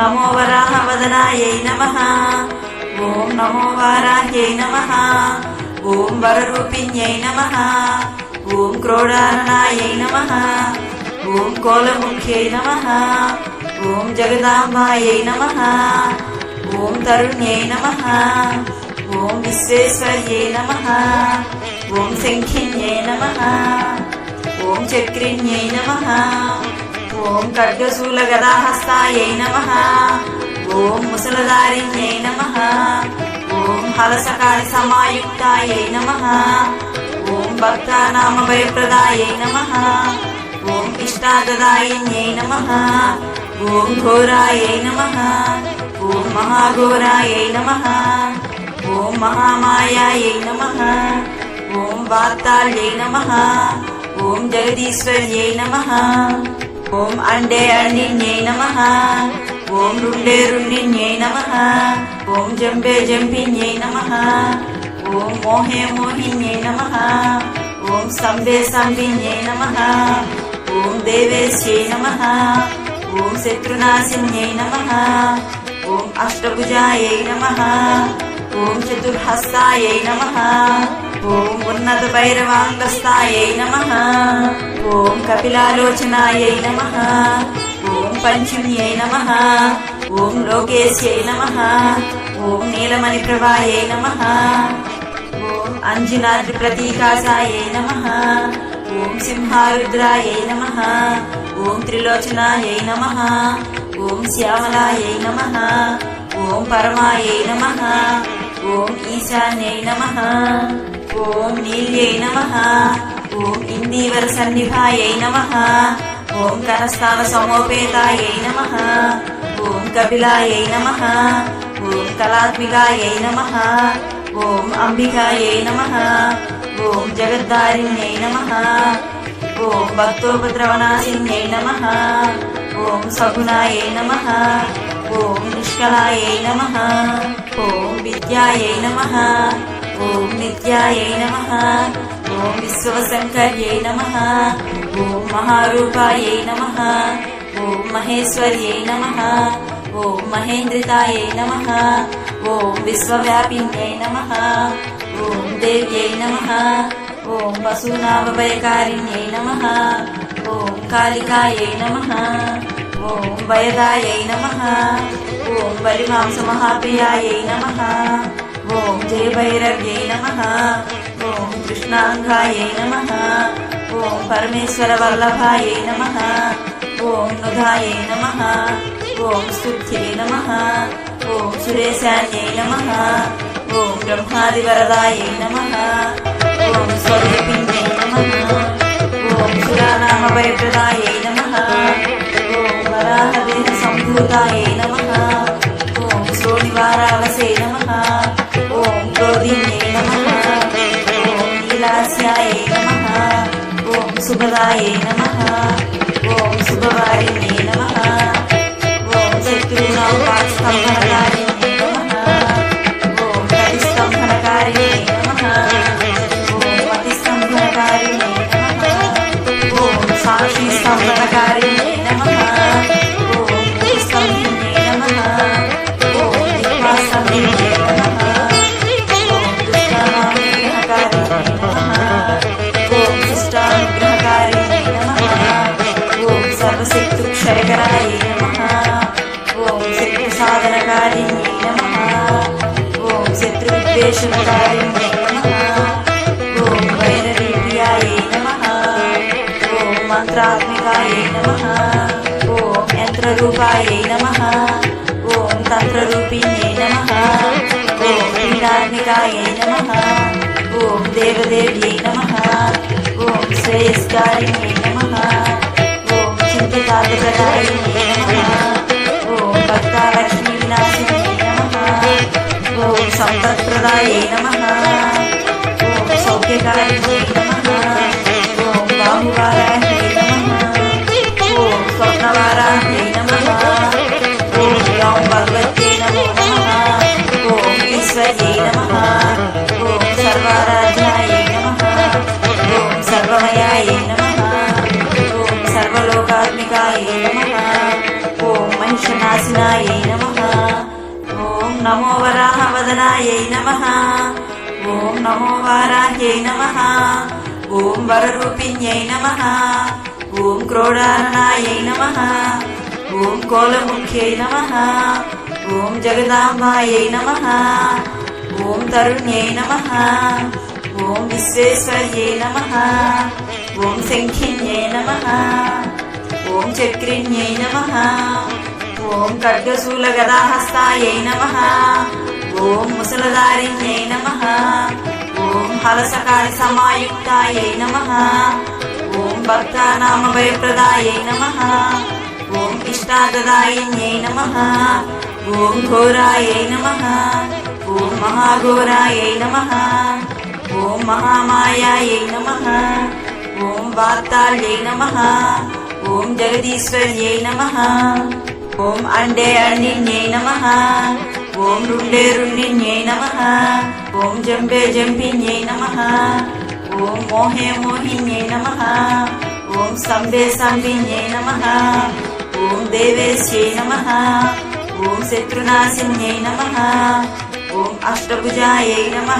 నమో వరాహవదనాయై నమ ఓం నమో వారాహ్యై నమ ఓం వరరూపిణ్యై నమ ఓం క్రోడాననాయై నమ ఓం కోలముఖ్యై నమ ఓం జగదాంబాయై నమ ఓం తరుణ్యై నమ ఓం విశ్వేశ్వర్యై నమ ఓం శంఖిన్యై నమ ఓం చక్రిణ్యై నమ ఓం ఖడ్గశూల గదాహస్తాయై నమ. ఓం ముసలధారిణ్యై నమ. ఓం హలసకాళి సమాయుక్తాయై నమ. ఓం భక్తానామ భయప్రదాయై నమ. ఓం ఇష్టాదదాయిన్యై నమ. ఓం ఘోరాయై నమ. ఓం మహాఘోరాయై నమ. ఓం మహామాయాయై నమ. ఓం వార్తాళ్యై నమ. ఓం జగదీశ్వర్యై నమ. ఓం అండే అండిన్యై నమ. ఓం రుండే రుండిన్యై నమ. ఓం జంబే జంపిన్యై నమ. ఓం మోహే మోహిన్యై నమ. ఓం సంబే సంబిన్యై నమ. ఓం దేవేశ్యై నమ. ఓం శత్రునాశిన్యై నమ. ఓం అష్టభుజాయై నమ. ఓం చతుర్హస్తాయై నమ. ఓం ఉన్నత భైరవాంగస్థాయై నమ ఓం కపిలాలోచనాయై నమ ఓం పంచమ్యై నమ ఓం లోకేశ్యై నమ ఓం నీలమణి ప్రభాయై నమ ఓం అంజనాద్రి ప్రతీకాసాయై నమ ఓం సింహారుద్రాయై నమ ఓం త్రిలోచనాయై నమ ఓం శ్యామలాయై నమ ఓం పరమాయై నమ ఓం ఈశాన్యై నమ ఓం నీల్యై నమ ఓం ఇందీవర సన్నిభాయై నమ ఓం కరస్థాన సమోపేతాయై నమ ఓం కపిలాయై నమ ఓం కళాత్మికాయై నమ ఓం అంబికాయై నమ ఓం జగద్దారిణ్యై నమ ఓం భక్తోపద్రవనాశిన్యై నమ ఓం సగుణాయై నమ ఓం నిష్కలాయై నమ ఓం విద్యాయై నమ ఓం నిత్యాయ నమ. ఓం విశ్వశంకర్యై నమ. ఓం మహారూపాయై నమ. ఓం మహేశ్వర్యై నమ. ఓం మహేంద్రితాయై నమ. ఓం విశ్వవ్యాపిన్యై నమ. ఓం దేవ్యై నమ. ఓం పశూనామభయకారిణ్యై నమ. ఓం కాళికాయై నమ. ఓం వయదాయై నమ. ఓం బలిమాంసమహాప్రియాయై నమ. ఓం జయభైరవ్యై నమ ఓం కృష్ణాంగాయై నమ ఓం పరమేశ్వర వల్లభాయై నమ ఓం నుధాయై నమ ఓం స్తుత్యై నమ ఓం సురేశాన్యై నమ ఓం బ్రహ్మాదివరదాయై నమ ఓం స్వరూపిణ్యై నమ ఓం సురానామ భయప్రదాయై నమ ఓం వరాహదేహ సంభూతాయై నమ ఓం శ్రోణివారావసే ఓం నమ. ఓం శుభవారిణ్యై నమ. ఓం శత్రువునాం శత్రు విద్వేషణకారిణ్యై నమ ఓం వైరవీ ప్రియాయై నమ ఓం మంత్రాత్మికాయై నమ ఓం యంత్రరూపాయై నమ ఓం తంత్రరూపిణ్యై నమ ఓం క్రీడాత్మికాయై నమ ఓం దేవదేవ్యై నమ ఓం శ్రేయస్కారిణ్యై నమ ఓం నమ. ఓం సౌఖ్యకారిణ్యై నమ. వరాహవదనాయై నమ ఓం నమో వారాహ్యై నమ ఓం వరరూపిణ్యై నమ ఓం క్రోడారణాయై నమ ఓం కోలముఖ్యై నమ ఓం జగదాంబాయై నమ ఓం తరుణ్యై నమ ఓం విశ్వేశ్వర్యై నమ ఓం శంఖిన్యై నమ ఓం చక్రిణ్యై నమ ఓం ఖడ్గశూలగదాహస్తాయై నమ ఓం ముసలధారిణ్యై నమ. ఓం హలసకాళి సమాయుక్తాయై నమ. ఓం భక్తానామ భయప్రదాయై నమ. ఓం ఇష్టాదదాయిన్యై నమ. ఓం ఘోరాయై నమ. ఓం మహాఘోరాయై నమ. ఓం మహామాయాయై నమ. ఓం వార్తాళ్యై నమ. ఓం జగదీశ్వర్యై నమ. ఓం అండే అండిన్యై నమ. ఓం రుండే రుండిన్యై నమ. ఓం జంబే జంపిన్యై నమ. ఓం మోహే మోహిన్యై నమ. ఓం సంబే సంబిన్యై నమ. ఓం దేవేశ్యై నమ. ఓం శత్రునాశిన్యై నమ. ఓం అష్టభుజాయై నమ.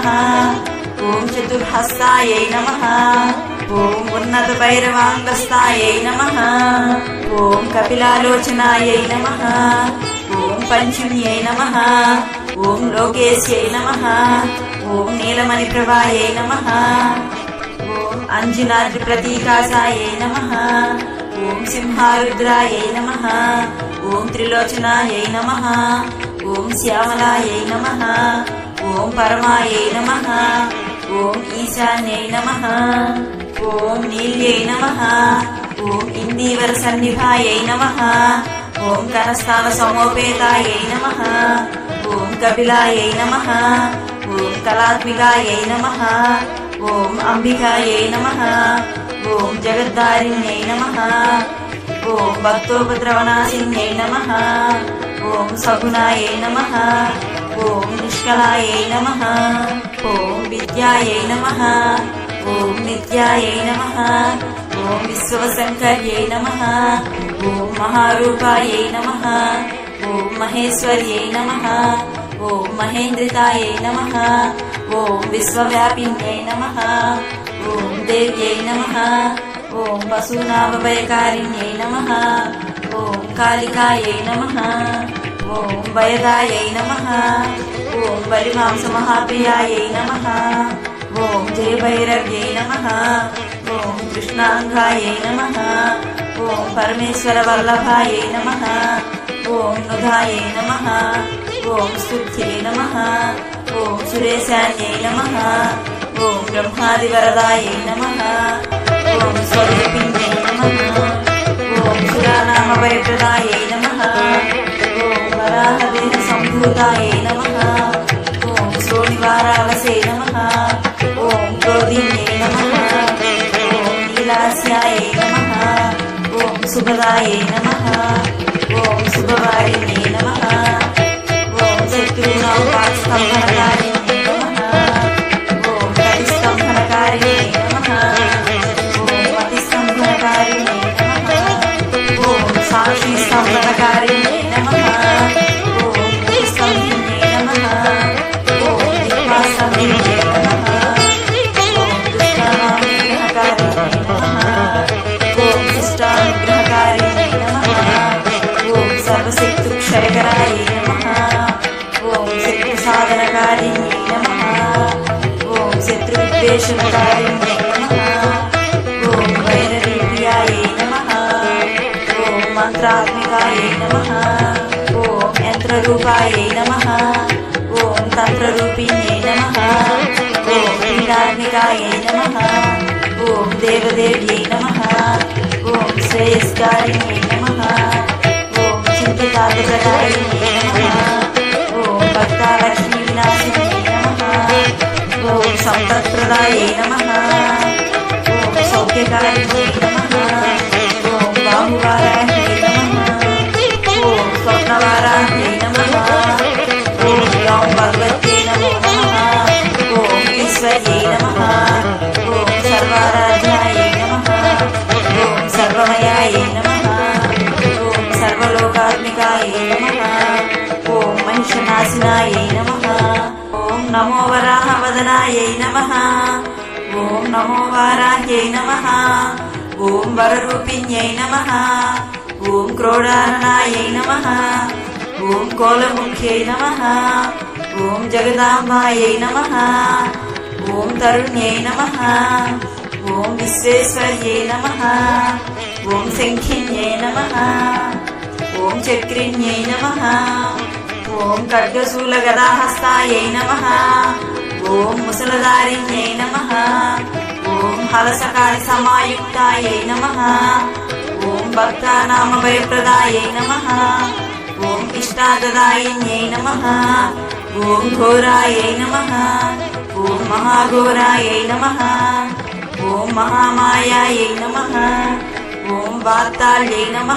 ఓం చతుర్హస్తాయై నమ. ఓం ఉన్నత భైరవాంగస్థాయై నమ. ఓం కపిలాలోచనాయై నమ. పంచమ్యై నమ ఓం లోకేశ్యై నమ ఓం నీలమణి ప్రభాయై నమ ఓం అంజనాద్రి ప్రతీకాసాయై నమ ఓం సింహారుద్రాయై నమ ఓం త్రిలోచనాయై నమ ఓం శ్యామలాయై నమ ఓం పరమాయై నమ ఓం ఈశాన్యై నమ ఓం నీల్యై నమ ఓం ఇందీవర సన్నిభాయై నమ ఓం కనస్థాన సమోపేతాయై నమ. ఓం కపిలాయై నమ. ఓం కళాత్మికాయై నమ. ఓం అంబికాయై నమ. ఓం జగద్దారిణ్యై నమ. ఓం భక్తోపద్రవనాశిన్యై నమ. ఓం సగుణాయై నమ. ఓం నిష్కలాయై నమ. ఓం విద్యాయై నమ. ఓం నిత్యాయై నమ. ఓం విశ్వశంకర్యై నమ. ఓం మహారూపాయై నమ ఓం మహేశ్వర్యై నమ ఓం మహేంద్రితాయై నమ ఓం విశ్వవ్యాపిన్యై నమ ఓం దేవ్యై నమ ఓం వసూనామభయకారిణ్యై నమ ఓం కాళికాయై నమ ఓం వయదాయై నమ ఓం బలిమాంసమహాప్రియాయై నమ ఓం జయభైరవ్యై నమ ఓం కృష్ణాంగాయై నమ ఓం పరమేశ్వర వల్లభాయ నమ ఓం నుధాయ నమ ఓం స్తుత్యై నమ ఓం సురేశాన్యై నమ ఓం బ్రహ్మాదివరదాయ నమ ఓం స్వరూపిణ్యై నమ ఓం సురానామవైప్రదాయ నమ ఓం వరాహదేహ సంభూతాయ నమ ఓం సోనివారావసే నమ ఓం క్రోధిన్యై నమ ఓం నీలాస్యాయై నమ ఓం శుభదాయై నమ. ఓం శుభవారిణ్యై నమ. ఓం శత్రువునౌపాస్తంభనకారిణ్యై నమ శత్రువిద్వేషణకారిణ్యై నమ ఓం వైరరీప్రియాయై నమ ఓం మంత్రాత్మికాయై నమ ఓం యంత్రరూపాయై నమ ఓం తంత్రరూపిణ్యై నమ ఓం పీఠాత్మికాయై నమ ఓం దేవదేవ్యై నమ ఓం శ్రేయస్కారిణ్యై నమ ఓం చింతితార్థప్రదాయిన్యై నమ ఓం భక్తాలక్ష్మీ వినాశిన్యై నమ ఓం సంపత్ప్రదాయై నమ ఓం సౌఖ్యకారిణ్యై నమ ఓం బాహువారాహ్యై నమ ఓం స్వర్ణవారాహ్యై నమ ఓం గౌం నమో నమ ఓం ఈశ్వర్యై నమ ఓం సర్వారాధ్యాయై నమ ఓం నమ ఓం నమ ఓం నమో వరాహవదనాయై నమ ఓం నమో వారాహ్యై నమ ఓం వరరూపిణ్యై నమ ఓం క్రోడారణాయై నమ ఓం కోలముఖ్యై నమ ఓం జగదాంబాయై నమ ఓం తరుణ్యై నమ ఓం విశ్వేశ్వర్యై నమ ఓం శంఖిన్యై నమ ఓం చక్రిణ్యై నమ ఓం ఖడ్గశూలగదాహస్తాయై నమ ఓం ముసలధారిణ్యై నమ. ఓం హలసకాలి సమాయుక్తాయై నమ. ఓం భక్తానామ భయప్రదాయై నమ. ఓం ఇష్టాదదాయిన్యై నమ. ఓం ఘోరాయై నమ. ఓం మహాఘోరాయై నమ. ఓం మహామాయాయై నమ. ఓం వార్తాళ్యై నమ.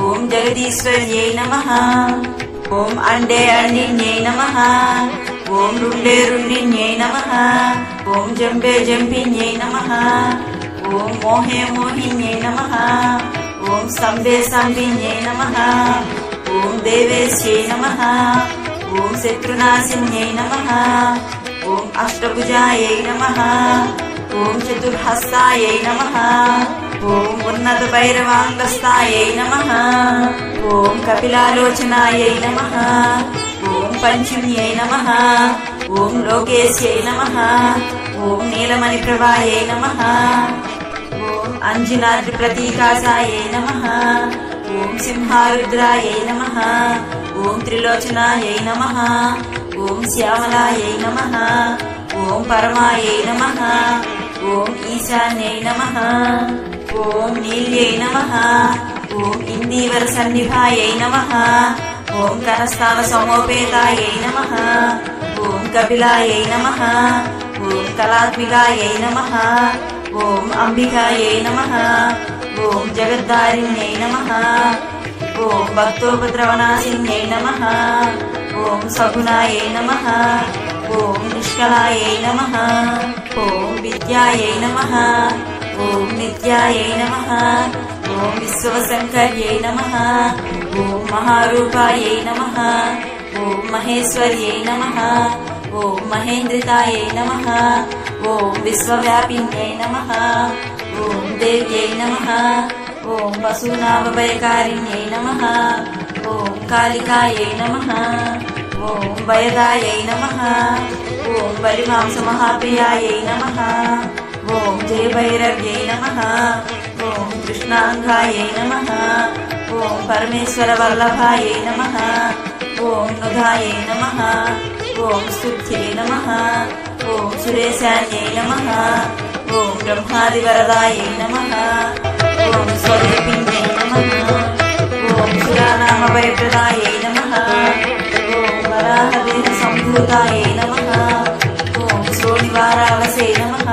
ఓం జగదీశ్వర్యై నమ. ఓం అండే అండిన్యై నమ. ఓం రుండే రుండిన్యై నమ ఓం జంబే జంపిన్యై నమ ఓం మోహే మోహిన్యై నమ ఓం సంబే సంబిన్యై నమ ఓం దేవేశ్యై నమ ఓం శత్రునాశిన్యై నమ ఓం అష్టభుజాయై నమ ఓం చతుర్హస్తాయై నమ ఓం ఉన్నత భైరవాంగస్తాయై నమ ఓం కపిలాలోచనాయై నమ పంచమ్యై నమ ఓం లోకేశ్యై నమ ఓం నీలమణి ప్రభాయై నమ ఓం అంజనాద్రి ప్రతీకాసాయై నమ ఓం సింహారుద్రాయై నమ ఓం త్రిలోచనాయై నమ ఓం శ్యామలాయై నమ ఓం పరమాయై నమ ఓం ఈశాన్యై నమ ఓం నీల్యై నమ ఓం ఇందీవర సన్నిభాయై నమ ఓం కరస్థాన సమోపేతాయై నమ. ఓం కపిలాయై నమ. ఓం కళాత్మికాయై నమ. ఓం అంబికాయై నమ. ఓం జగద్ధారిణ్యై నమ. ఓం భక్తోపద్రవనాశిన్యై నమ. ఓం సగుణాయై నమ. ఓం నిష్కలాయై నమ. ఓం విద్యాయై నమ. ఓం నిత్యాయై నమ. ఓం విశ్వశంకర్యై నమ. ఓం మహారూపాయై నమ ఓం మహేశ్వర్యై నమ ఓం మహేంద్రితాయై నమ ఓం విశ్వవ్యాపిన్యై నమ ఓం దేవ్యై నమ ఓం వసూనామభయకారిణ్యై నమ ఓం కాళికాయై నమ ఓం భయదాయై నమ ఓం బలిమాంసమహాప్రియాయై నమ ఓం జయభైరవ్యై నమ ఓం కృష్ణాంగాయై నమ ఓం పరమేశ్వర వల్లభాయై నమ ఓం నుధాయై నమ ఓం స్తుత్యై నమ ఓం సురేశాన్యై నమ ఓం బ్రహ్మాదివరదాయై నమ ఓం స్వరూపిణ్యై నమ ఓం సురానామభయప్రదాయై నమ ఓం వరాహదేహ సంభూతాయై నమ ఓం శ్రోణివారావసే నమ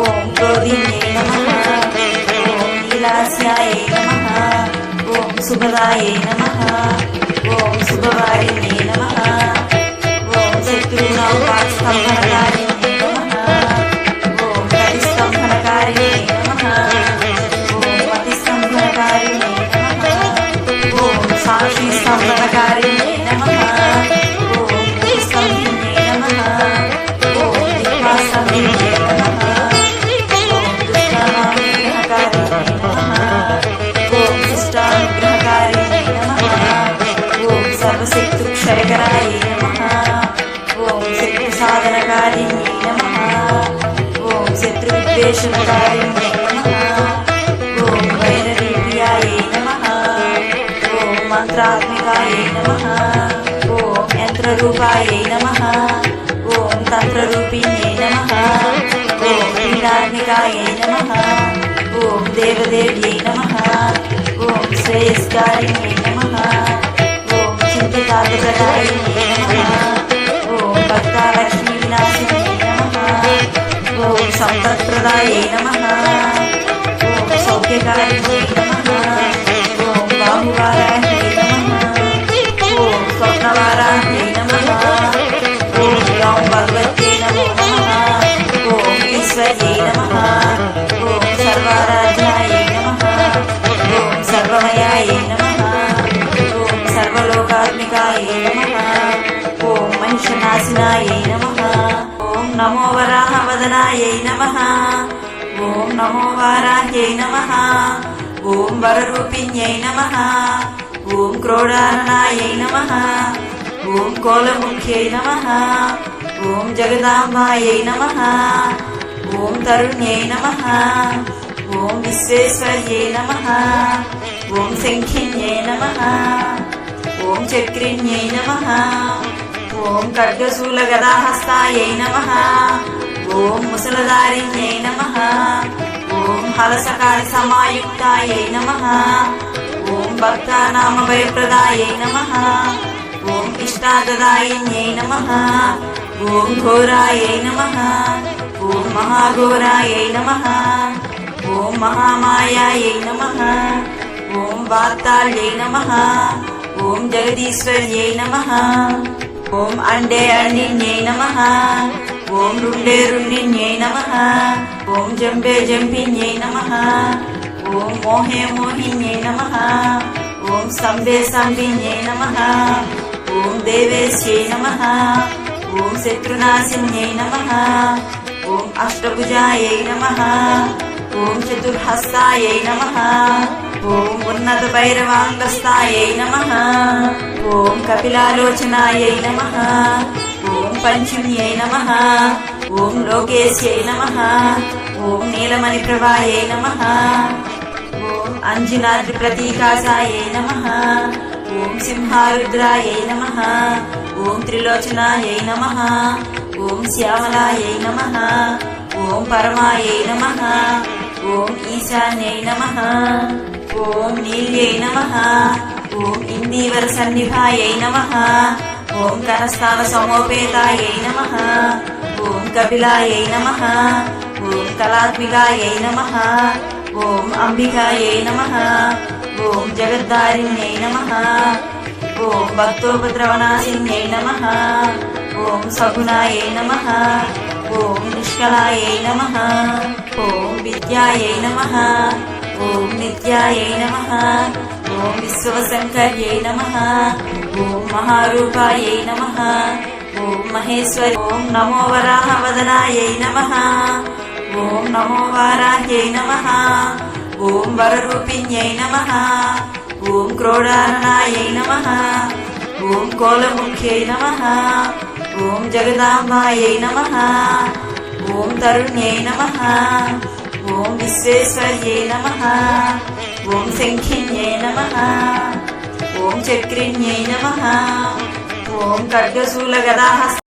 ఓం క్రోధిన్యై నమ ఓం నీలాస్యాయై నమ ఓం నమ. ఓం శుభవారిణ్యై నమ. శత్రువిద్వేషణకారిణ్యై నమ ఓం వైరవీర్యాయై నమ ఓం మంత్రాత్మికాయై నమ ఓం యంత్రరూపాయై నమ ఓం తంత్రరూపిణ్యై నమ ఓం పీడాత్మికాయై నమ ఓం దేవదేవ్యై నమ ఓం శ్రేయస్కారిణ్యై నమ ఓం చింతితార్థప్రదాయిన్యై నమ ఓం భక్తాలక్ష్మీ వినాశిన్యై నమ ఓం సంపత్ప్రదాయై నమ ఓం సౌఖ్యకాయ నమ వరాహవదనాయై నమః ఓం నమో వారాహ్యై నమః ఓం వరరూపిణ్యై నమః ఓం క్రోడారణాయై నమః ఓం కోలముఖ్యై నమః ఓం జగదాంబాయై నమః ఓం తరుణ్యై నమః ఓం విశ్వేశ్వర్యై నమః ఓం శంఖిన్యై నమః ఓం చక్రిణ్యై నమః ఓం ఖడ్గశూలగదాహస్తాయై నమః ఓం ముసలధారిణ్యై నమః. ఓం హలసకారి సమాయుక్తాయై నమః. ఓం భక్తానామ భయప్రదాయై నమ. ఓం ఇష్టాదదాయిన్యై నమ. ఓం ఘోరాయై నమ. ఓం మహాఘోరాయై నమ. ఓం మహామాయాయై నమ. ఓం వార్తాళ్యై నమ. ఓం జగదీశ్వర్యై నమ. ఓం అండే అండిన్యై నమ. ఓం రుండే రుండిన్యై నమ. ఓం జంబే జంపిన్యై నమ. ఓం మోహే మోహిన్యై నమ. ఓం సంబే సంబిన్యై నమ. ఓం దేవేశ్యై నమ. ఓం శత్రునాశిన్యై నమ. ఓం అష్టభుజాయై నమ. ఓం చతుర్హస్తాయై నమ. ఓం ఉన్నత భైరవాంగస్తాయై నమ. ఓం కపిలాలోచనాయై నమ. ఓం నమ ఓం లోకేశ్యై నమ ఓం నీలమణి ప్రభాయై నమ ఓం అంజనాద్రి ప్రతీకాసాయై నమ ఓం సింహారుద్రాయై నమ ఓం త్రిలోచనాయై నమ ఓం శ్యామలాయై నమ ఓం పరమాయై నమ ఓం ఈశాన్యై నమ ఓం నీల్యై నమ ఓం ఇందీవర సన్నిభాయై నమ ఓం కరస్థాన సమోపేతాయై నమ. ఓం కపిలాయై నమ. ఓం కళాత్మికాయై నమ. ఓం అంబికాయై నమ. ఓం జగద్దారిణ్యై నమ. ఓం భక్తోపద్రవనాశిన్యై నమ. ఓం సగుణాయై నమ. ఓం నిష్కలాయై నమ. ఓం విద్యాయై నమ. ఓం నిత్యాయై నమ. ఓం విశ్వశంకర్యై నమ. ఓం మహారూపాయై నమ. ఓం మహేశ్వరి ఓం నమో వరాహ వరాహవదనాయై నమ. ఓం నమో వారాహ్యై నమ. ఓం వరరూపిణ్యై నమ. ఓం క్రోడారణాయై నమ. ఓం కోలముఖ్యై నమ. ఓం జగదాంబాయై నమ. ఓం తరుణ్యై నమ. ఓం విశ్వేశ్వర్యై నమ. ఓం శంఖిన్యై నమ. ఓం చక్రిణ్యై నమ. ఓం ఖడ్గశూలగదాహ